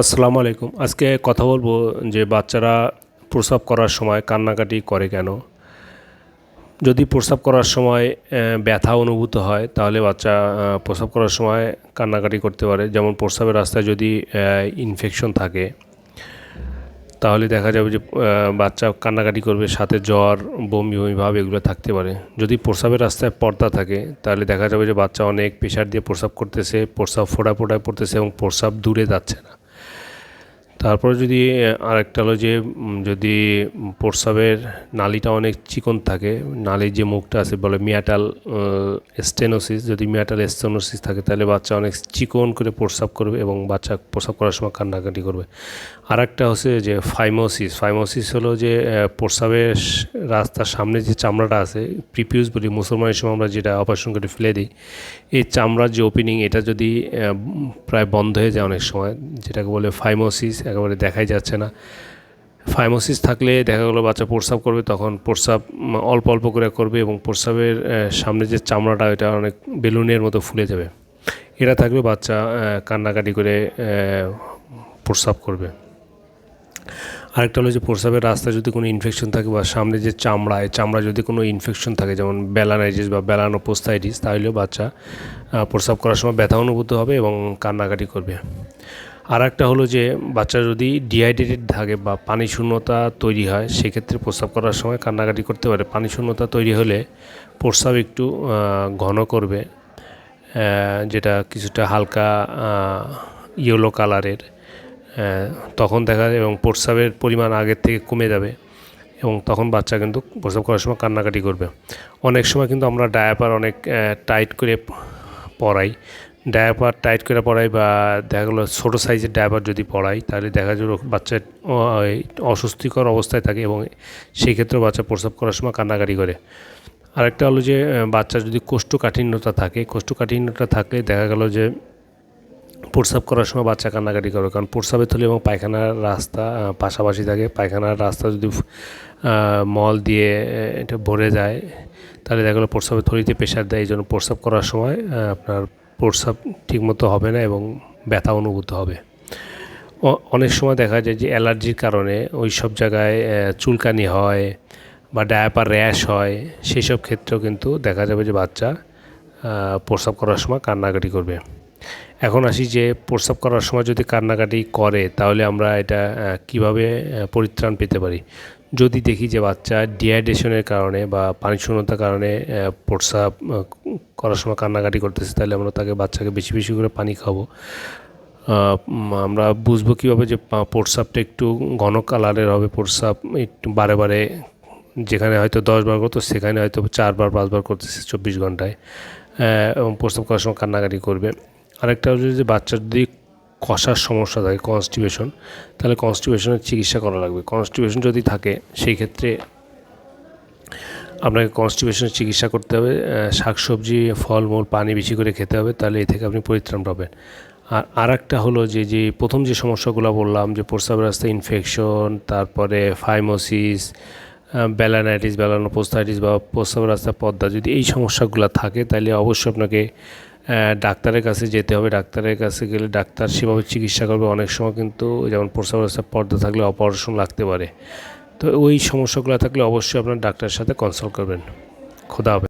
আসসালামু আলাইকুম। আজকে কথা বলব যে বাচ্চারা প্রস্রাব করার সময় কান্নাকাটি করে কেন? যদি প্রস্রাব করার সময় ব্যথা অনুভূত হয় তাহলে বাচ্চা আহ, প্রস্রাব করার সময় কান্নাকাটি করতে পারে। যেমন প্রস্রাবের রাস্তায় যদি ইনফেকশন থাকে তাহলে দেখা যাবে যে বাচ্চা কান্নাকাটি করবে সাথে জ্বর বমি বমি ভাব এগুলো থাকতে পারে। যদি প্রস্রাবের রাস্তায় পর্দা থাকে তাহলে দেখা যাবে যে বাচ্চা অনেক প্রেশার দিয়ে প্রস্রাব করতেছে প্রস্রাব ফোড়া ফোড়ায় পড়তেছে এবং প্রস্রাব দূরে যাচ্ছে না। তারপরে যদি আরেকটা হলো যে যদি প্রস্রাবের নালিটা অনেক চিকন থাকে, নালির যে মুখটা আছে, বলে মিয়াটাল স্টেনোসিস, যদি মিয়াটাল স্টেনোসিস থাকে, তাহলে বাচ্চা অনেক চিকন করে প্রস্রাব করবে এবং বাচ্চা প্রস্রাব করার সময় কান্নাকাটি করবে। আর একটা হচ্ছে যে ফাইমোসিস ফাইমোসিস হলো যে প্রস্রাবের রাস্তার সামনে যে চামড়াটা আছে প্রিপিউস বলি, মুসলমানের সময় আমরা যেটা অপারেশন করে ফেলে দিই, এই চামড়ার যে ওপেনিং এটা যদি প্রায় বন্ধ হয়ে যায় অনেক সময়, যেটাকে বলে ফাইমোসিস একেবারে দেখাই যাচ্ছে না। ফাইমোসিস থাকলে দেখা গেলো বাচ্চা প্রস্রাব করবে, তখন প্রস্রাব অল্প অল্প করে করবে এবং প্রস্রাবের সামনে যে চামড়াটা, এটা অনেক বেলুনের মতো ফুলে যাবে। এটা থাকলে বাচ্চা কান্নাকাটি করে প্রস্রাব করবে। আরেকটা হলো যে প্রস্রাবের রাস্তায় যদি কোনো ইনফেকশন থাকে বা সামনে যে চামড়া, এই চামড়া যদি কোনো ইনফেকশন থাকে, যেমন ব্যালানাইটিস বা ব্যালানোপোস্তাইটিস তাহলেও বাচ্চা প্রস্রাব করার সময় ব্যথা অনুভূত হবে এবং কান্নাকাটি করবে। আর একটা হলো যে বাচ্চা যদি ডিহাইড্রেটেড থাকে বা পানি শূন্যতা তৈরি হয়, সেক্ষেত্রে প্রস্রাব করার সময় কান্নাকাটি করতে পারে। পানি শূন্যতা তৈরি হলে প্রস্রাব একটু ঘন করবে যেটা কিছুটা হালকা ইয়েলো কালারের তখন দেখা যায় এবং প্রস্রাবের পরিমাণ আগের থেকে কমে যাবে এবং তখন বাচ্চা কিন্তু প্রস্রাব করার সময় কান্নাকাটি করবে। অনেক সময় কিন্তু আমরা ডায়াপার অনেক টাইট করে পরাই ডায়াপার টাইট করে পরাই বা দেখা গেলো ছোটো সাইজের ডায়াপার যদি পরাই তাহলে দেখা যাবে বাচ্চা অস্বস্তিকর অবস্থায় থাকে এবং সেই ক্ষেত্রে বাচ্চা প্রস্রাব করার সময় কান্নাকাটি করে। আরেকটা হলো যে বাচ্চার যদি কোষ্ঠকাঠিন্যতা থাকে, কোষ্ঠকাঠিন্যতা থাকলে দেখা গেল যে প্রস্রাব করার সময় বাচ্চা কান্নাকাটি করে, কারণ প্রস্রাবের থলি এবং পায়খানার রাস্তা পাশাপাশি থাকে। পায়খানার রাস্তা যদি মল দিয়ে এটা ভরে যায়, তাহলে দেখা গেলো প্রস্রাবের থলিতে প্রেশার দেয়। এই জন্য প্রস্রাব করার সময় আপনার প্রস্রাব ঠিকমতো হবে না এবং ব্যথা অনুভূত হবে। অনেক সময় দেখা যায় যে অ্যালার্জির কারণে ওই সব জায়গায় চুলকানি হয় বা ডায়াপার র্যাশ হয় সেই সব ক্ষেত্রেও কিন্তু দেখা যাবে যে বাচ্চা প্রস্রাব করার সময় কান্নাকাটি করবে। এখন আসি যে প্রস্রাব করার সময় যদি কান্নাকাটি করে, তাহলে আমরা এটা কীভাবে পরিত্রাণ পেতে পারি? যদি দেখি যে বাচ্চা ডিহাইড্রেশনের কারণে বা পানি শূন্যতার কারণে প্রস্রাব করার সময় কান্নাকাটি করতেছে, তাহলে আমরা তাকে, বাচ্চাকে বেশি বেশি করে পানি খাব আমরা বুঝব কীভাবে যে প্রস্রাবটা একটু ঘন কালারের হবে প্রস্রাব একটু বারে বারে, যেখানে হয়তো দশ বার করতো, সেখানে হয়তো চারবার পাঁচবার করতেছে চব্বিশ ঘন্টায়। এবং প্রস্রাব করার সময় কান্নাকাটি করবে। আরেকটা হচ্ছে যে বাচ্চার যদি কষার সমস্যা থাকে কনস্টিপেশন তাহলে কনস্টিপেশনের চিকিৎসা করা লাগবে। কনস্টিপেশন যদি থাকে, সেই ক্ষেত্রে আপনাকে কনস্টিপেশনের চিকিৎসা করতে হবে শাকসবজি, ফলমূল, পানি বেশি করে খেতে হবে, তাহলে এ থেকে আপনি পরিত্রাণ পাবেন। আর আর একটা হলো যে যে প্রথম যে সমস্যাগুলো বললাম, যে প্রস্রাবের রাস্তায় ইনফেকশন তারপরে ফাইমোসিস ব্যালানাইটিস ব্যালানোপোস্তাইটিস বা প্রস্রাবের রাস্তায় পদ্মা, যদি এই সমস্যাগুলো থাকে, তাহলে অবশ্যই আপনাকে ডাক্তারের কাছে যেতে হবে। ডাক্তারের কাছে গেলে ডাক্তার সেভাবে চিকিৎসা করবে। অনেক সময় কিন্তু যেমন প্রস্রাবের রাস্তায় পর্দা থাকলে অপারেশন লাগতে পারে। তো ওই সমস্যাগুলো থাকলে অবশ্যই আপনার ডাক্তারের সাথে কনসাল্ট করবেন। খোদা হবে